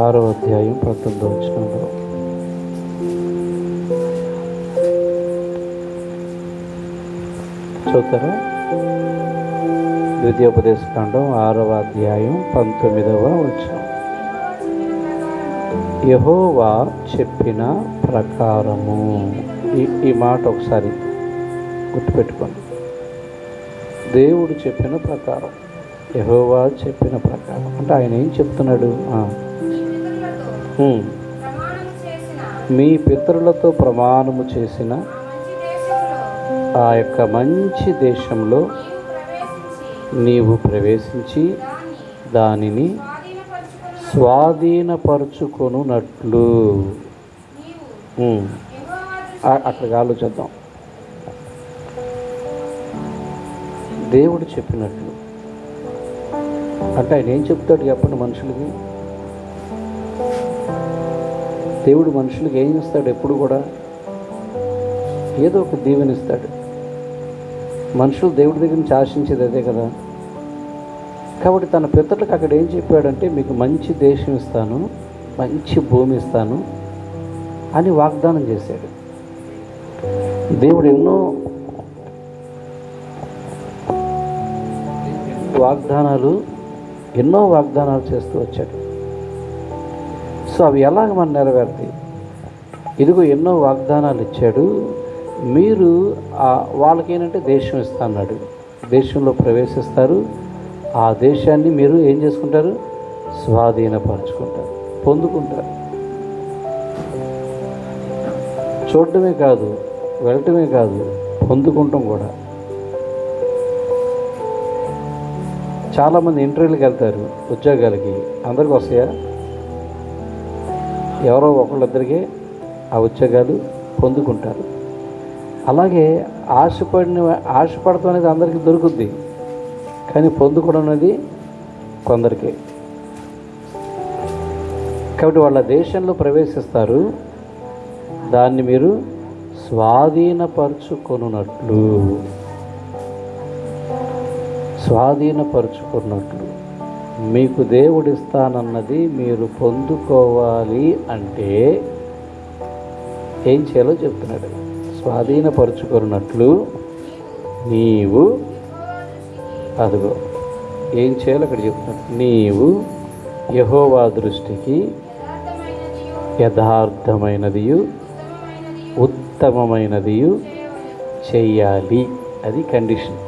ఆరో అధ్యాయం పంతొమ్మిదో వచ్చినంలో చూస్తారా ద్వితీయోపదేశకాండం ఆరవ అధ్యాయం పంతొమ్మిదవ వచ్చిన యహోవా చెప్పిన ప్రకారము. ఈ ఈ మాట ఒకసారి గుర్తుపెట్టుకోండి. దేవుడు చెప్పిన ప్రకారం యహోవా చెప్పిన ప్రకారం. అంటే ఆయన ఏం చెప్తున్నాడు? మీ పితరులతో ప్రమాణము చేసిన ఆ యొక్క మంచి దేశంలో నీవు ప్రవేశించి దానిని స్వాధీనపరుచుకొనున్నట్లు. నీవు అక్కడికి ఆలోచిద్దాం. దేవుడు చెప్పినట్లు. అంటే ఆయన ఏం చెప్తాడు చెప్పండి మనుషులకి? దేవుడు మనుషులకు ఏం ఇస్తాడు ఎప్పుడు కూడా ఏదో ఒక దీవెనిస్తాడు మనుషులు దేవుడి దగ్గర నుంచి ఆశించేది అదే కదా. కాబట్టి తన పితరులకు అక్కడ ఏం చెప్పాడంటే మీకు మంచి దేశం ఇస్తాను మంచి భూమి ఇస్తాను అని వాగ్దానం చేశాడు. దేవుడు ఎన్నో వాగ్దానాలు ఎన్నో వాగ్దానాలు చేస్తూ వచ్చాడు. సో అవి ఎలాగ మనం నెరవేరుతాయి? ఇదిగో ఎన్నో వాగ్దానాలు ఇచ్చాడు. మీరు వాళ్ళకేనంటే వాళ్ళకేంటంటే దేశం ఇస్తా అన్నాడు దేశంలో ప్రవేశిస్తారు. ఆ దేశాన్ని మీరు ఏం చేసుకుంటారు? స్వాధీనపరచుకుంటారు. పొందుకుంటారు. చూడటమే కాదు వెళ్ళటమే కాదు పొందుకుంటాం కూడా. చాలామంది ఇంటర్వ్యూలకు వెళ్తారు ఉద్యోగాలకి. అందరికి వస్తాయా? ఎవరో ఒకళ్ళిద్దరికీ ఆ ఉద్యోగాలు పొందుకుంటారు. అలాగే ఆశపడిన ఆశపడటం అనేది అందరికీ దొరుకుద్ది. కానీ పొందుకోవడం అనేది కొందరికే. కాబట్టి వాళ్ళ దేశంలో ప్రవేశిస్తారు. దాన్ని మీరు స్వాధీనపరుచుకొనున్నట్లు. స్వాధీనపరుచుకున్నట్లు మీకు దేవుడిస్తానన్నది మీరు పొందుకోవాలి అంటే ఏం చేయాలో చెప్తున్నాడు. స్వాధీనపరుచుకున్నట్లు నీవు అదిగో ఏం చేయాలో అక్కడ చెప్తున్నాడు. నీవు యహోవా దృష్టికి యథార్థమైనదియు ఉత్తమమైనది ఉత్తమమైనదియు చెయ్యాలి. అది కండిషన్.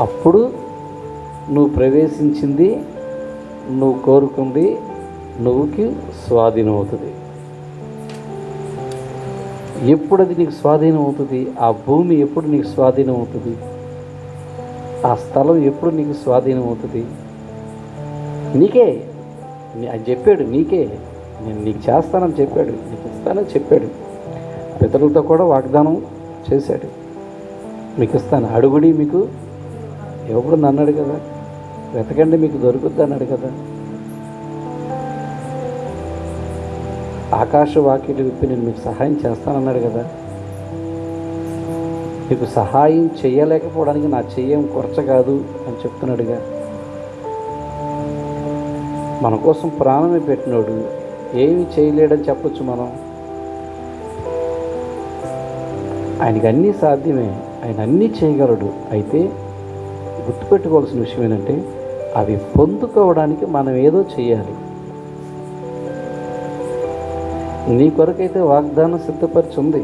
అప్పుడు నువ్వు ప్రవేశించింది నువ్వు కోరుకుంది నువ్వుకి స్వాధీనం అవుతుంది ఎప్పుడు అది నీకు స్వాధీనం అవుతుంది ఆ భూమి ఎప్పుడు నీకు స్వాధీనం అవుతుంది ఆ స్థలం ఎప్పుడు నీకు స్వాధీనం అవుతుంది నీకే అని చెప్పాడు నీకే. నేను నీకు చేస్తానని చెప్పాడు నీకు ఇస్తానని చెప్పాడు. పితరులతో కూడా వాగ్దానం చేశాడు. మీకు ఇస్తాను అడుగుడి మీకు. ఎవడు నన్నాడు కదా వెతకండి మీకు దొరుకుద్ది అన్నాడు కదా ఆకాశ వాక్యలు విప్పి నేను మీకు సహాయం చేస్తానన్నాడు కదా మీకు సహాయం చేయలేకపోవడానికి నా చెయ్యం కొరచ కాదు అని చెప్తున్నాడుగా మన కోసం ప్రాణమే పెట్టినోడు ఏమి చేయలేడని చెప్పొచ్చు మనం. ఆయనకి అన్నీ సాధ్యమే ఆయన అన్నీ చేయగలడు. అయితే గుర్తుపెట్టుకోవాల్సిన విషయం ఏంటంటే అవి పొందుకోవడానికి మనం ఏదో చేయాలి నీ కొరకైతే వాగ్దానం సిద్ధపరిచి ఉంది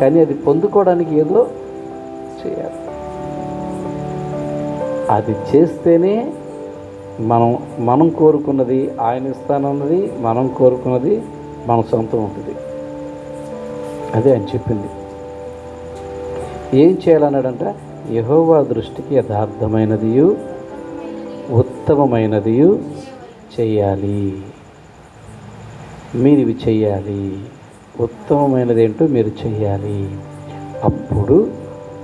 కానీ అది పొందుకోవడానికి ఏదో చేయాలి అది చేస్తేనే మనం మనం కోరుకున్నది ఆయన ఇస్తానన్నది మనం కోరుకున్నది మన సొంతం ఉంటుంది అదే ఆయన చెప్పింది. ఏం చేయాలన్నాడంటే యహోవా దృష్టికి యథార్థమైనదియు ఉత్తమమైనదియు చేయాలి మీరు ఇవి చెయ్యాలి. ఉత్తమమైనది ఏంటో మీరు చెయ్యాలి. అప్పుడు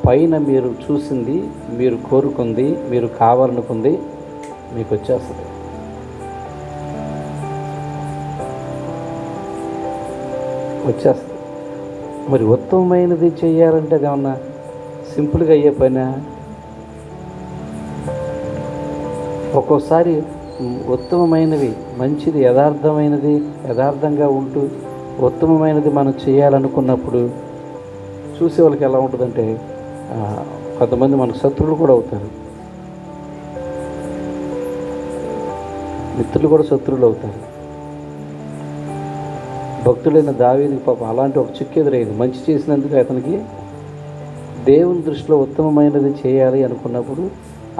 పైన మీరు చూసింది మీరు కోరుకుంది మీరు కావాలనుకుంది మీకు వచ్చేస్తుంది. వచ్చేస్తుంది. మరి ఉత్తమమైనది చేయాలంటే అది ఏమన్నా సింపుల్గా అయ్యే పనా ఒక్కోసారి ఉత్తమమైనవి మంచిది యథార్థమైనది యథార్థంగా ఉంటూ ఉత్తమమైనది మనం చేయాలనుకున్నప్పుడు చూసే వాళ్ళకి ఎలా ఉంటుందంటే కొంతమంది మనకు శత్రువులు కూడా అవుతారు. మిత్రులు కూడా శత్రువులు అవుతారు. భక్తులైన దావీదికి పాపం అలాంటి ఒక చిక్కు ఎదురైంది. మంచి చేసినందుకు అతనికి దేవుని దృష్టిలో ఉత్తమమైనది చేయాలి అనుకున్నప్పుడు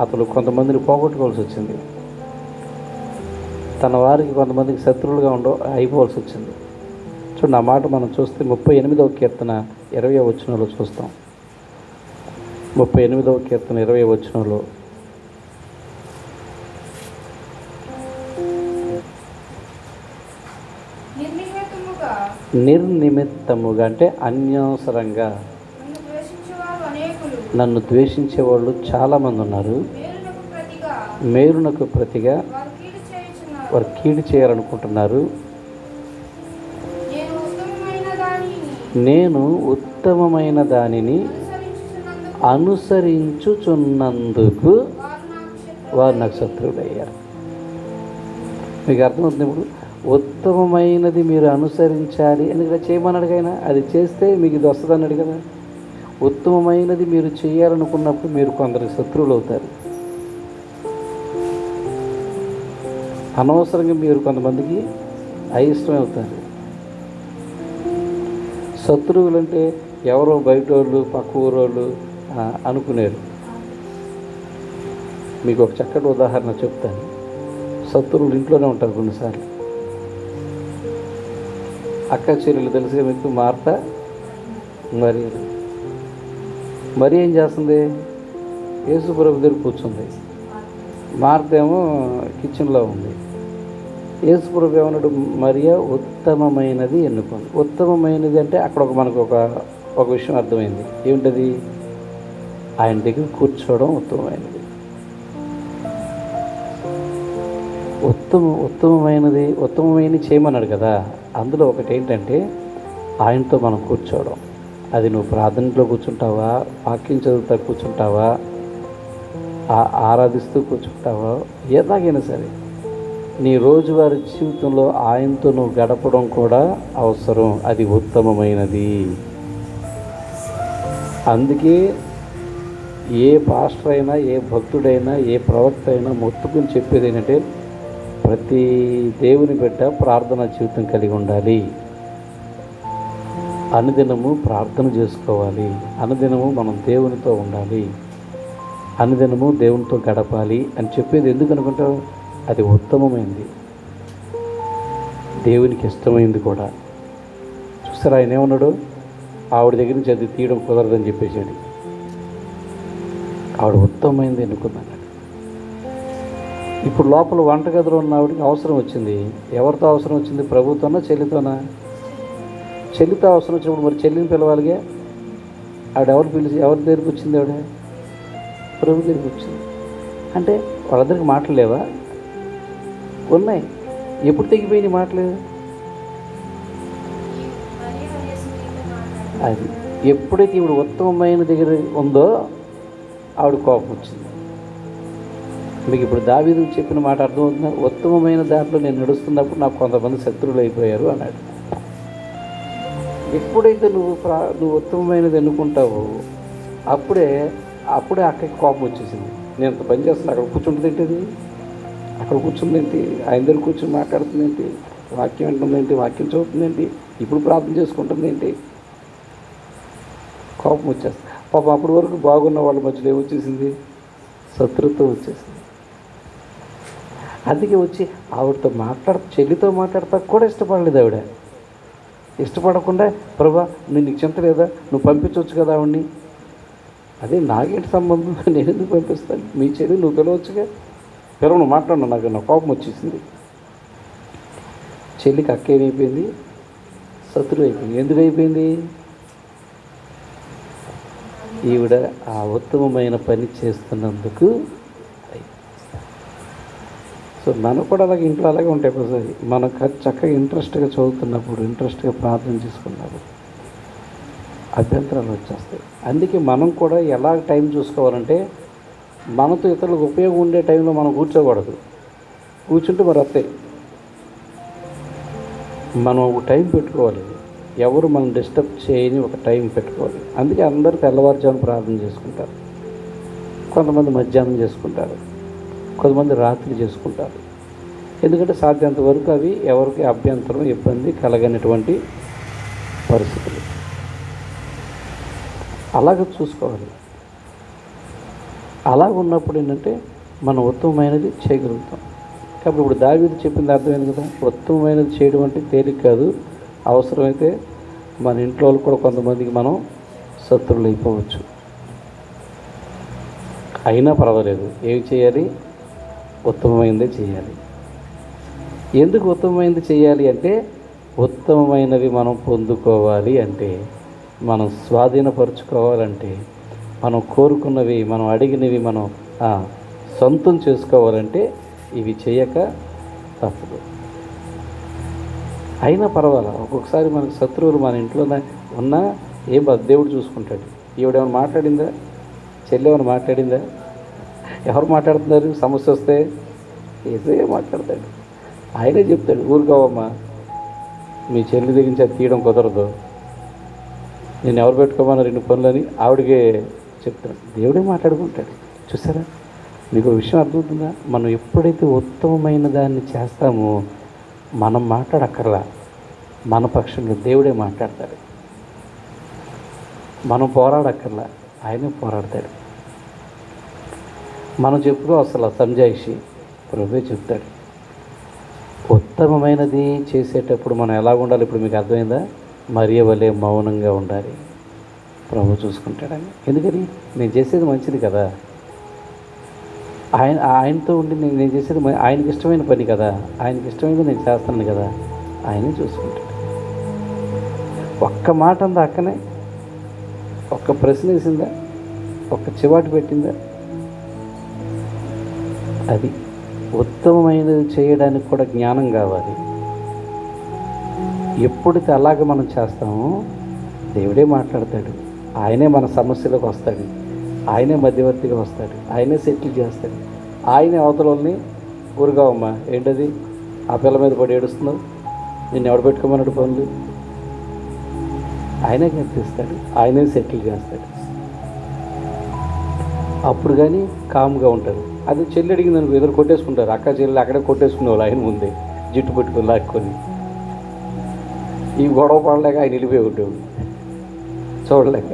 అతను కొంతమందిని పోగొట్టుకోవాల్సి వచ్చింది. తన వారికి కొంతమందికి శత్రువులుగా ఉండ అయిపోవాల్సి వచ్చింది. చూడండి ఆ మాట మనం చూస్తే ముప్పై ఎనిమిదవ కీర్తన ఇరవై వచనంలో చూస్తాం. ముప్పై ఎనిమిదవ కీర్తన ఇరవై వచనంలో. నిర్నిమిత్తముగా. అంటే అన్యవసరంగా నన్ను ద్వేషించే వాళ్ళు చాలామంది ఉన్నారు. మేరునకు ప్రతిగా వారు కీడు చేయాలనుకుంటున్నారు. నేను ఉత్తమమైన దానిని అనుసరించుచున్నందుకు వారు నాకు శత్రువులయ్యారు. అయ్యారు మీకు అర్థమవుతుంది ఇప్పుడు? ఉత్తమమైనది మీరు అనుసరించాలి అని ఇలా చేయమన్నాడు ఆయన. అది చేస్తే మీకు ఇది వస్తుంది అన్నాడు కదా ఉత్తమమైనది మీరు చేయాలనుకున్నప్పుడు మీరు కొందరు శత్రువులు అవుతారు అనవసరంగా మీరు కొంతమందికి అయిష్టం అవుతారు శత్రువులు అంటే ఎవరో బయట వాళ్ళు పక్క ఊరోళ్ళు అనుకునేరు. మీకు ఒక చక్కటి ఉదాహరణ చెప్తాను. శత్రువులు ఇంట్లోనే ఉంటారు కొన్నిసార్లు. అక్క చెల్లెలు తెలిసే మీకు మార్త మరి మరి ఏం చేస్తుంది? యేసుప్రభు దగ్గర కూర్చుంది. మార్త ఏమో కిచెన్లో ఉంది. యేసుప్రభు ఏమన్నాడు? మరియా ఉత్తమమైనది ఎన్నుకుంది ఉత్తమమైనది అంటే అక్కడ ఒక మనకు ఒక ఒక విషయం అర్థమైంది. ఏమిటది? ఆయన దగ్గర కూర్చోవడం ఉత్తమమైనది. ఉత్తమ ఉత్తమమైనది ఉత్తమమైనది చేయమన్నాడు కదా. అందులో ఒకటి ఏంటంటే ఆయనతో మనం కూర్చోవడం. అది నువ్వు ప్రార్థనలో కూర్చుంటావా? వాక్యం చదువుతా కూర్చుంటావా? ఆ- ఆరాధిస్తూ కూర్చుంటావా? ఎలాగైనా సరే నీ రోజువారి జీవితంలో ఆయనతో నువ్వు గడపడం కూడా అవసరం. అది ఉత్తమమైనది. అందుకే ఏ పాస్టర్ అయినా ఏ భక్తుడైనా ఏ ప్రవక్త అయినా మొత్తుకుని చెప్పేది ఏంటంటే ప్రతి దేవుని బిడ్డ ప్రార్థన జీవితం కలిగి ఉండాలి. అనుదినము ప్రార్థన చేసుకోవాలి. అనుదినము మనం దేవునితో ఉండాలి. అనుదినము దేవునితో గడపాలి అని చెప్పేది ఎందుకు అనుకుంటావు? అది ఉత్తమమైంది. దేవునికి ఇష్టమైంది కూడా. చూసారా ఆయన ఏమన్నాడు? ఆవిడ దగ్గర నుంచి అది తీయడం కుదరదని చెప్పేసాడు ఆవిడ ఉత్తమమైంది ఎన్నుకుందన్నాడు ఇప్పుడు లోపల వంటగదిలో ఉన్న ఆవిడకి అవసరం వచ్చింది. ఎవరితో అవసరం వచ్చింది? ప్రభుతోనా చెల్లితోనా? చెల్లితో అవసరం వచ్చినప్పుడు మరి చెల్లిని పిలవాలిగా? ఆవిడ ఎవరు పిలిచి ఎవరి దగ్గరికి వచ్చింది ఆవిడ? ప్రభు దగ్గరికి వచ్చింది. అంటే వాళ్ళందరికీ మాటలు లేవా? ఉన్నాయి. ఎప్పుడు తెగిపోయినాయి మాటలు? అది ఎప్పుడైతే ఇప్పుడు ఉత్తమమైన దగ్గర ఉందో ఆవిడ కోపం వచ్చింది. మీకు ఇప్పుడు దావీదు చెప్పిన మాట అర్థమవుతుందా? ఉత్తమమైన దాంట్లో నేను నడుస్తున్నప్పుడు నాకు కొంతమంది శత్రువులు అయిపోయారు అన్నాడు. ఎప్పుడైతే నువ్వు ప్రా నువ్వు ఉత్తమమైనది ఎన్నుకుంటావో అప్పుడే అప్పుడే అక్కడికి కోపం వచ్చేసింది. నేను ఇంత పని చేస్తున్నా అక్కడ కూర్చుంటుంది ఏంటిది? అక్కడ కూర్చుంది ఏంటి? ఆయన దగ్గర కూర్చొని మాట్లాడుతుంది ఏంటి? వాక్యం వింటుంది ఏంటి? వాక్యం చదువుతుంది ఏంటి? ఇప్పుడు ప్రార్థన చేసుకుంటుంది ఏంటి? కోపం వచ్చేస్తుంది. పాపం అప్పటి వరకు బాగున్న వాళ్ళ మధ్యలో ఏమొచ్చేసింది శత్రుత్వం వచ్చేసింది. అందుకే వచ్చి ఆవిడతో మాట్లాడ చెల్లితో మాట్లాడతా కూడా ఇష్టపడలేదు ఆవిడ. ఇష్టపడకుండా ప్రభా నేను నీకు చింత లేదా? నువ్వు పంపించవచ్చు కదా ఆవిడ్ని. అదే నాకేంటి సంబంధం? నేను ఎందుకు పంపిస్తాను? మీ చెల్లి నువ్వు పిలవచ్చుగా? పిలవను మాట్లాడు నాకు నా కోపం వచ్చేసింది. చెల్లికి అక్క ఏమైపోయింది? శత్రువు అయిపోయింది. ఎందుకు అయిపోయింది? ఈవిడ ఆ ఉత్తమమైన పని చేస్తున్నందుకు సో మనకు కూడా అలాగే ఇంట్లో అలాగే ఉంటాయి ఒకసారి మనం చక్కగా ఇంట్రెస్ట్గా చదువుతున్నప్పుడు ఇంట్రెస్ట్గా ప్రార్థన చేసుకున్నప్పుడు అభ్యంతరాలు వచ్చేస్తాయి. అందుకే మనం కూడా ఎలా టైం చూసుకోవాలంటే మనతో ఇతరులకు ఉపయోగం ఉండే టైంలో మనం కూర్చోకూడదు. కూర్చుంటే మరి వస్తాయి మనం ఒక టైం పెట్టుకోవాలి. ఎవరు మనం డిస్టర్బ్ చేయని ఒక టైం పెట్టుకోవాలి. అందుకే అందరూ తెల్లవారుజాము ప్రార్థన చేసుకుంటారు. కొంతమంది మధ్యాహ్నం చేసుకుంటారు. కొంతమంది రాత్రి చేసుకుంటారు. ఎందుకంటే సాధ్యంత వరకు అవి ఎవరికి అభ్యంతరం ఇబ్బంది కలగనటువంటి పరిస్థితులు. అలాగ చూసుకోవాలి. అలా ఉన్నప్పుడు ఏంటంటే మనం ఉత్తమమైనది చేయగలుగుతాం. కాబట్టి ఇప్పుడు దావీది చెప్పింది అర్థమైంది కదా ఉత్తమమైనది చేయడం అంటే తేలిక కాదు. అవసరమైతే మన ఇంట్లో వాళ్ళు కూడా కొంతమందికి మనం శత్రువులు అయిపోవచ్చు. అయినా పర్వాలేదు. ఏమి చేయాలి? ఉత్తమమైనదే చేయాలి. ఎందుకు ఉత్తమమైనది చేయాలి అంటే ఉత్తమమైనవి మనం పొందుకోవాలి అంటే మనం స్వాధీనపరుచుకోవాలంటే మనం కోరుకున్నవి మనం అడిగినవి మనం సొంతం చేసుకోవాలంటే ఇవి చేయక తప్పదు. అయినా పర్వాలా? ఒక్కొక్కసారి మనకు శత్రువులు మన ఇంట్లో ఉన్నా ఏం దేవుడు చూసుకుంటాడు. ఈవిడేమైనా మాట్లాడిందా? చెల్లి ఏమైనా మాట్లాడిందా? ఎవరు మాట్లాడుతున్నారు? సమస్య వస్తే ఏదో మాట్లాడతాడు. ఆయనే చెప్తాడు ఊరుకోవమ్మా మీ చెల్లి దగ్గర నుంచి అది తీయడం కుదరదు. నేను ఎవరు పెట్టుకోమన్నా రెండు పనులని ఆవిడకే చెప్తాను దేవుడే మాట్లాడుకుంటాడు. చూసారా? మీకు విషయం అర్థమవుతుందా? మనం ఎప్పుడైతే ఉత్తమమైన దాన్ని చేస్తామో మనం మాట్లాడక్కర్లా. మన పక్షంగా దేవుడే మాట్లాడతాడు. మనం పోరాడక్కర్లా. ఆయనే పోరాడతాడు. మనం చెప్పుకో అసలు సంజాయిషి. ప్రభువే చెప్తాడు. ఉత్తమమైనది చేసేటప్పుడు మనం ఎలా ఉండాలి? ఇప్పుడు మీకు అర్థమైందా? మరియ వలె మౌనంగా ఉండాలి. ప్రభు చూసుకుంటాడని. ఎందుకని? నేను చేసేది మంచిది కదా. ఆయన ఆయనతో ఉండి నేను నేను చేసేది ఆయనకి ఇష్టమైన పని కదా. ఆయనకి ఇష్టమైనది నేను చేస్తాను కదా. ఆయనే చూసుకుంటాడు. ఒక్క మాట అందా అక్కనే? ఒక్క ప్రశ్న వేసిందా? ఒక్క చివాటు పెట్టిందా? అది ఉత్తమమైనది చేయడానికి కూడా జ్ఞానం కావాలి. ఎప్పుడైతే అలాగ మనం చేస్తామో దేవుడే మాట్లాడతాడు. ఆయనే మన సమస్యలకు వస్తాడు. ఆయనే మధ్యవర్తిగా వస్తాడు. ఆయనే సెటిల్ చేస్తాడు. ఆయనే అవతలని ఊరుగావమ్మా ఏంటది? ఆ పిల్ల మీద పడి ఏడుస్తున్నావు? నిన్ను ఎవడు పెట్టుకోమన్నాడు పనులు ఆయనే కనిపిస్తాడు ఆయనే సెటిల్ చేస్తాడు. అప్పుడు కానీ కామ్గా ఉంటారు అది చెల్లి అడిగింది అనుకో ఎదురు కొట్టేసుకుంటారు. అక్క చెల్లెలు అక్కడే కొట్టేసుకునే వాళ్ళు ఆయన ముందే. జిట్టు పెట్టుకుని లాక్కొని. ఈ గొడవ పడలేక ఆయన వెళ్ళిపోయి ఉండేవాడు చూడలేక.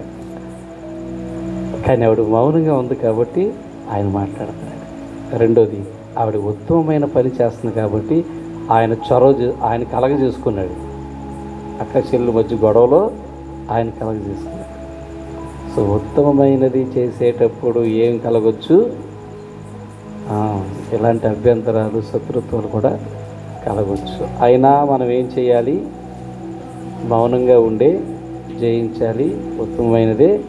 కానీ ఆవిడ మౌనంగా ఉంది కాబట్టి ఆయన మాట్లాడుతున్నాడు రెండోది ఆవిడ ఉత్తమమైన పని చేస్తుంది కాబట్టి ఆయన చొరవ ఆయన కలగ చేసుకున్నాడు. అక్క చెల్లెల మధ్య గొడవలో ఆయన కలగ చేసుకున్నాడు. సో ఉత్తమమైనది చేసేటప్పుడు ఏం కలగొచ్చు? ఇలాంటి అభ్యంతరాలు శత్రుత్వాలు కూడా కలగవచ్చు అయినా మనం ఏం చేయాలి? మౌనంగా ఉండే జయించాలి ఉత్తమమైనదే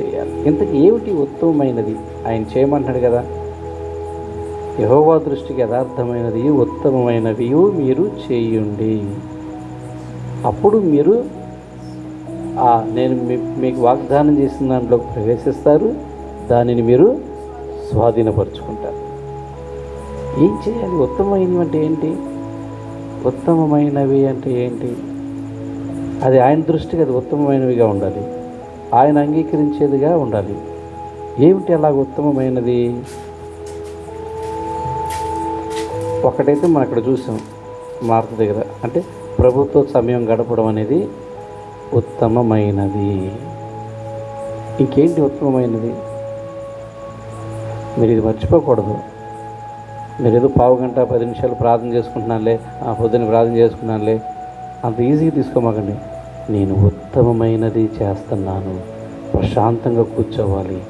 చేయాలి. ఇంతకు ఏమిటి ఉత్తమమైనది? ఆయన చేయమంటాడు కదా. యహోవా దృష్టికి యథార్థమైనది ఉత్తమమైనవి మీరు చేయండి. అప్పుడు మీరు నేను మీ- మీకు వాగ్దానం చేసిన దాంట్లో ప్రవేశిస్తారు. దానిని మీరు స్వాధీనపరుచుకుంటారు. ఏం చేయాలి? ఉత్తమమైనవి అంటే ఏంటి? ఉత్తమమైనవి అంటే ఏంటి? అది ఆయన దృష్టికి అది ఉత్తమమైనవిగా ఉండాలి. ఆయన అంగీకరించేదిగా ఉండాలి. ఏమిటి అలా ఉత్తమమైనది? ఒకటైతే మనం అక్కడ చూసాం మార్త దగ్గర. అంటే ప్రభుత్వ సమయం గడపడం అనేది ఉత్తమమైనది. ఇంకేంటి ఉత్తమమైనది? మీరు ఇది మర్చిపోకూడదు. మీరు ఏదో పావు గంట పది నిమిషాలు ప్రార్థన చేసుకుంటున్నానులే ఆ పొద్దున్న ప్రార్థన చేసుకున్నానులే అంత ఈజీగా తీసుకోమాకండి. నేను ఉత్తమమైనది చేస్తున్నాను. ప్రశాంతంగా కూర్చోవాలి.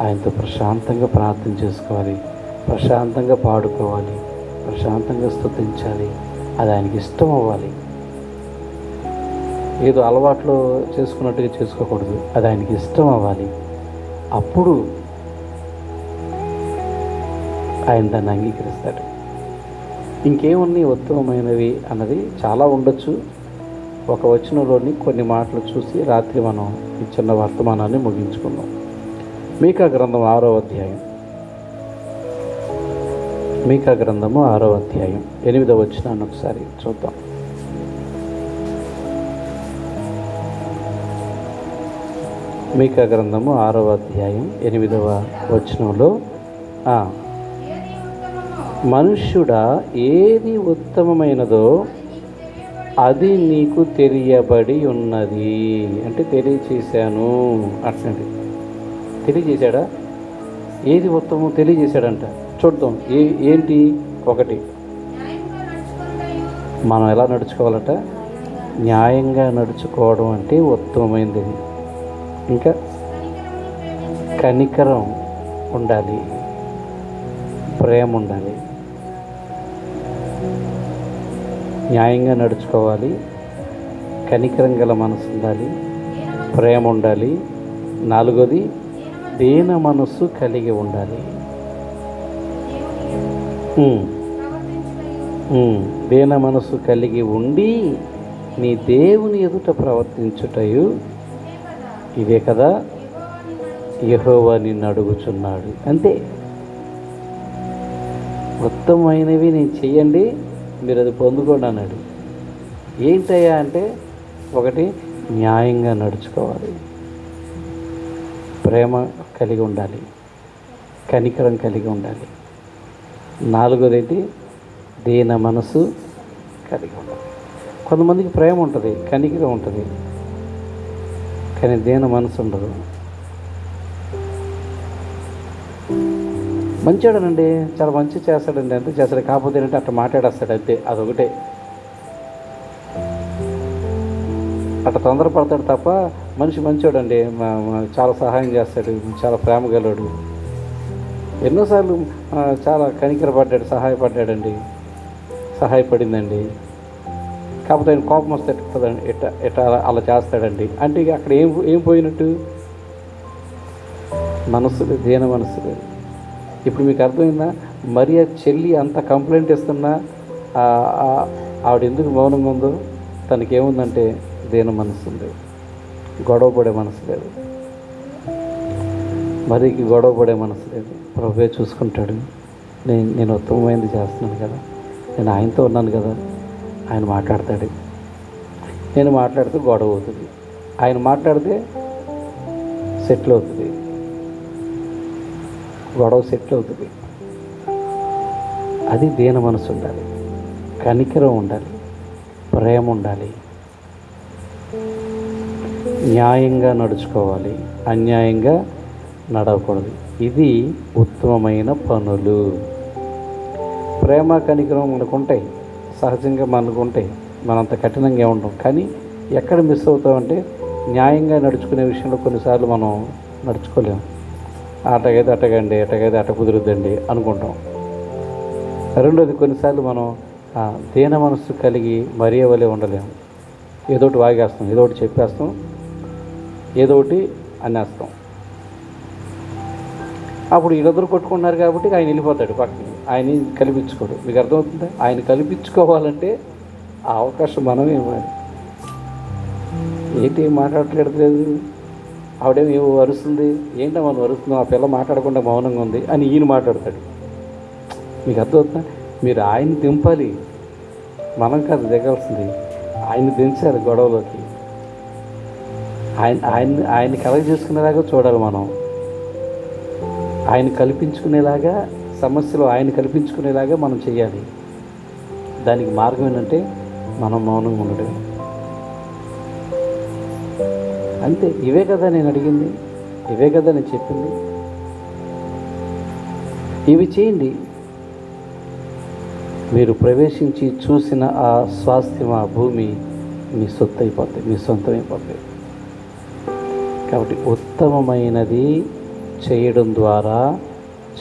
ఆయనతో ప్రశాంతంగా ప్రార్థన చేసుకోవాలి. ప్రశాంతంగా పాడుకోవాలి. ప్రశాంతంగా స్థుతించాలి అది ఆయనకి ఇష్టం అవ్వాలి. ఏదో అలవాట్లో చేసుకున్నట్టుగా చేసుకోకూడదు. అది ఆయనకి ఇష్టం అవ్వాలి. అప్పుడు ఆయన దాన్ని అంగీకరిస్తాడు. ఇంకేమున్నాయి ఉత్తమమైనవి అన్నది చాలా ఉండొచ్చు. ఒక వచనంలోని కొన్ని మాటలు చూసి రాత్రి మనం ఈ చిన్న వర్తమానాన్ని ముగించుకుందాం. మీకా గ్రంథం ఆరో అధ్యాయం. మీకా గ్రంథము ఆరో అధ్యాయం. ఎనిమిదవ వచ్చినాన్ని ఒకసారి చూద్దాం. మీకా గ్రంథము ఆరవ అధ్యాయం ఎనిమిదవ వచనంలో మనుష్యుడా ఏది ఉత్తమమైనదో అది నీకు తెలియబడి ఉన్నది. అంటే తెలియచేశాను అంటున్నాడు. తెలియజేశాడా ఏది ఉత్తమం తెలియజేశాడంట చూద్దాం ఏ ఏంటి? ఒకటి. మనం ఎలా నడుచుకోవాలట? న్యాయంగా నడుచుకోవడం అంటే ఉత్తమమైనది ఇంకా కనికరం ఉండాలి. ప్రేమ ఉండాలి. న్యాయంగా నడుచుకోవాలి. కనికరం గల మనసు ఉండాలి. ప్రేమ ఉండాలి. నాలుగోది దీన మనస్సు కలిగి ఉండాలి. దీన మనస్సు కలిగి ఉండి నీ దేవుని ఎదుట ప్రవర్తించుటయు ఇదే కదా. యహోవా నిన్ను నిన్ను అడుగుచున్నాడు. అంతే. ఉత్తమమైనవి నేను చెయ్యండి. మీరు అది పొందుకోండి అన్నాడు. ఏంటయ్యా అంటే ఒకటి న్యాయంగా నడుచుకోవాలి. ప్రేమ కలిగి ఉండాలి. కనికరం కలిగి ఉండాలి. నాలుగోది దీన మనసు కలిగి ఉండాలి. కొంతమందికి ప్రేమ ఉంటుంది కనికరం ఉంటుంది. కానీ దీన మనసు ఉండదు. మంచివాడనండి చాలా మంచి చేస్తాడండి ఎంత చేస్తాడు కాకపోతే ఏంటంటే అట్లా మాట్లాడేస్తాడు అంతే అదొకటే. అట్లా తొందరపడతాడు తప్ప మనిషి మంచివాడండి మా- చాలా సహాయం చేస్తాడు చాలా ప్రేమ గలడు ఎన్నోసార్లు చాలా కనికరపడ్డాడు సహాయపడ్డాడండి సహాయపడిందండి. కాకపోతే ఆయన కోపం వస్తే ఎట్టుందండి ఎట్ట ఎట్ట అలా- అలా చేస్తాడండి. అంటే ఇక అక్కడ ఏం ఏం పోయినట్టు? మనసు దీన మనసులే లేదు ఇప్పుడు మీకు అర్థమైందా? మరి ఆ చెల్లి అంత కంప్లైంట్ ఇస్తున్నా ఆవిడ ఎందుకు మౌనంగా ఉందో? తనకి ఏముందంటే దీన మనసు ఉంది. గొడవ పడే మనసు లేదు. మరీకి గొడవ పడే మనసు లేదు. ప్రభువే చూసుకుంటాడు. నేను నేను ఉత్తమమైనది చేస్తున్నాను కదా. నేను ఆయనతో ఉన్నాను కదా. ఆయన మాట్లాడతాడు. నేను మాట్లాడితే గొడవ అవుతుంది. ఆయన మాట్లాడితే సెటిల్ అవుతుంది. గొడవ సెటిల్ అవుతుంది. అది దీన మనసు ఉండాలి. కనికరం ఉండాలి. ప్రేమ ఉండాలి. న్యాయంగా నడుచుకోవాలి. అన్యాయంగా నడవకూడదు. ఇది ఉత్తమమైన పనులు. ప్రేమ కనికరం మనకుంటాయి సహజంగా మనకుంటాయి మనంత కఠినంగా ఉంటాం కానీ ఎక్కడ మిస్ అవుతామంటే న్యాయంగా నడుచుకునే విషయంలో కొన్నిసార్లు మనం నడుచుకోలేము అటగైతే అటగండి అటగైతే అట కుదురుద్దండి అనుకుంటాం. రెండోది కొన్నిసార్లు మనం దీన మనస్సు కలిగి మరీ వలె ఉండలేము ఏదో ఒకటి వాగేస్తాం ఏదో ఒకటి చెప్పేస్తాం ఏదో ఒకటి అనేస్తాం. అప్పుడు వీళ్ళిద్దరు కొట్టుకున్నారు కాబట్టి ఆయన వెళ్ళిపోతాడు పక్కకి. ఆయన కల్పించుకోడు. మీకు అర్థమవుతుందా? ఆయన కల్పించుకోవాలంటే ఆ అవకాశం మనమే ఇవ్వాలి. ఏంటి ఏం మాట్లాడట్లేదు? ఆవిడేం అరుస్తుంది. ఏంటో మనం అరుస్తున్నాం ఆ పిల్ల మాట్లాడకుండా మౌనంగా ఉంది అని ఈయన మాట్లాడతాడు. మీకు అర్థమవుతుందా? మీరు ఆయన దింపాలి. మనం కాదు దిగాల్సింది. ఆయన్ని దించాలి గొడవలోకి. ఆయన ఆయన ఆయన్ని కలగ చేసుకునేలాగా చూడాలి మనం. ఆయన కల్పించుకునేలాగా సమస్యలు ఆయన కల్పించుకునేలాగా మనం చేయాలి దానికి మార్గం ఏంటంటే మనం మౌనంగా ఉండడం అంతే. ఇవే కదా నేను అడిగింది. ఇవే కదా నేను చెప్పింది. ఇవి చేయండి. మీరు ప్రవేశించి చూసిన ఆ స్వాస్థ్యం ఆ భూమి మీ సొత్తు అయిపోతుంది మీ సొంతం అయిపోతాయి కాబట్టి ఉత్తమమైనది చేయడం ద్వారా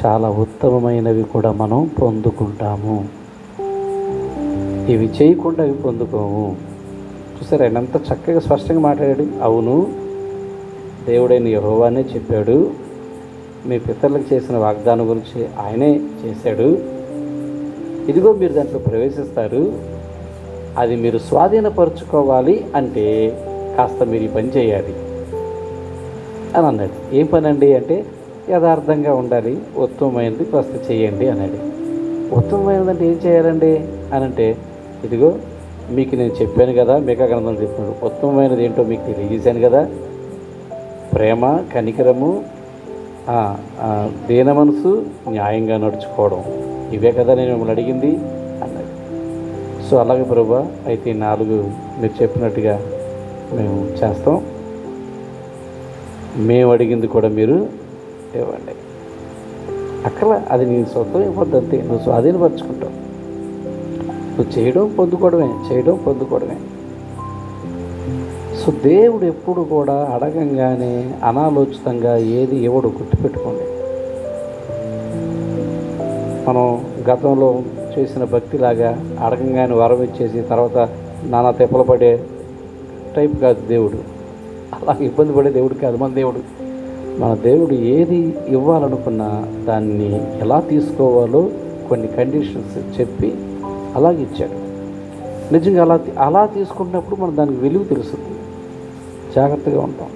చాలా ఉత్తమమైనవి కూడా మనం పొందుకుంటాము. ఇవి చేయకుండా అవి పొందుకోము. చూసారా? ఎంత చక్కగా స్పష్టంగా మాట్లాడాడు. అవును దేవుడైన యహోవానే చెప్పాడు. మీ పితరులకు చేసిన వాగ్దానం గురించి ఆయనే చేశాడు. ఇదిగో మీరు దాంట్లో ప్రవేశిస్తారు. అది మీరు స్వాధీనపరుచుకోవాలి అంటే కాస్త మీరు ఈ పని చేయాలి అని అన్నాడు. ఏం పని అండి అంటే యథార్థంగా ఉండాలి ఉత్తమమైనది కాస్త చేయండి అన్నాడు. ఉత్తమమైనదంటే ఏం చేయాలండి అని అంటే ఇదిగో మీకు నేను చెప్పాను కదా మీకా గ్రంథం చెప్పాడు ఉత్తమమైనది ఏంటో మీకు తెలియజేశాను కదా. ప్రేమ కనికరము దీన మనసు న్యాయంగా నడుచుకోవడం. ఇవే కదా నేను మిమ్మల్ని అడిగింది అన్నది సో అలాగే ప్రభా అయితే నాలుగు మీరు చెప్పినట్టుగా మేము చేస్తాం. మేము అడిగింది కూడా మీరు ఇవ్వండి. అక్కడ అది నీ సొంతం ఇవ్వద్దు అంతే. నువ్వు స్వాధీనపరచుకుంటావు. నువ్వు చేయడం పొందుకోవడమే. చేయడం పొందుకోవడమే. సో దేవుడు ఎప్పుడు కూడా అడగంగానే అనాలోచితంగా ఏది ఇవ్వడు గుర్తుపెట్టుకోండి. మనం గతంలో చేసిన భక్తిలాగా అడగంగానే వరం ఇచ్చేసి తర్వాత నానా తెప్పలు పడే టైప్ కాదు దేవుడు. అలా ఇబ్బంది పడే దేవుడు కాదు మన దేవుడు. మన దేవుడు ఏది ఇవ్వాలనుకున్నా దాన్ని ఎలా తీసుకోవాలో కొన్ని కండిషన్స్ చెప్పి అలాగే ఇచ్చాడు. నిజంగా అలా అలా తీసుకున్నప్పుడు మనం దానికి విలువ తెలుస్తుంది. జాగ్రత్తగా ఉంటాం.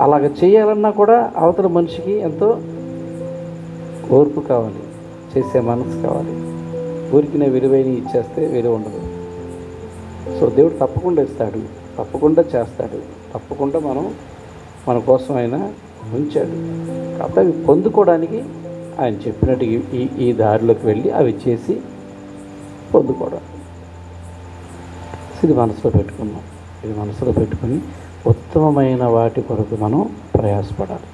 అలాగ చేయాలన్నా కూడా అవతల మనిషికి ఎంతో ఓర్పు కావాలి చేసే మనసు కావాలి. ఊరికి విలువైన ఇచ్చేస్తే విలువ ఉండదు. సో దేవుడు తప్పకుండా ఇస్తాడు. తప్పకుండా చేస్తాడు. తప్పకుండా మనం మన కోసం ఆయన ఉంచాడు. కాబట్టి అవి పొందుకోవడానికి ఆయన చెప్పినట్టు ఈ ఈ దారిలోకి వెళ్ళి అవి చేసి పొందుకోవడం ఇది మనసులో పెట్టుకున్నాం ఇది మనసులో పెట్టుకుని ఉత్తమమైన వాటి కొరకు మనం ప్రయాసపడాలి.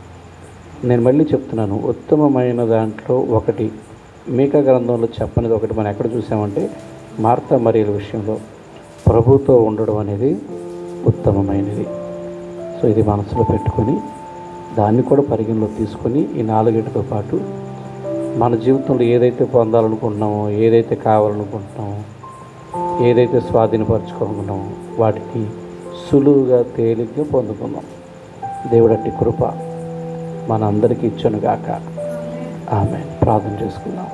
నేను మళ్ళీ చెప్తున్నాను ఉత్తమమైన దాంట్లో ఒకటి మేక గ్రంథంలో చెప్పనిది ఒకటి మనం ఎక్కడ చూసామంటే మార్తా మరియల విషయంలో ప్రభుతో ఉండడం అనేది ఉత్తమమైనది. సో ఇది మనసులో పెట్టుకొని దాన్ని కూడా పరిగణలో తీసుకొని ఈ నాలుగింటితో పాటు మన జీవితంలో ఏదైతే పొందాలనుకుంటున్నామో ఏదైతే కావాలనుకుంటున్నామో ఏదైతే స్వాధీనపరచుకోనుకున్నామో వాటికి సులువుగా తేలిగ్గా పొందుకుందాం. దేవుడట్టి కృప మనందరికీ ఇచ్చునుగాక. ఆమె ప్రార్థన చేసుకుందాం.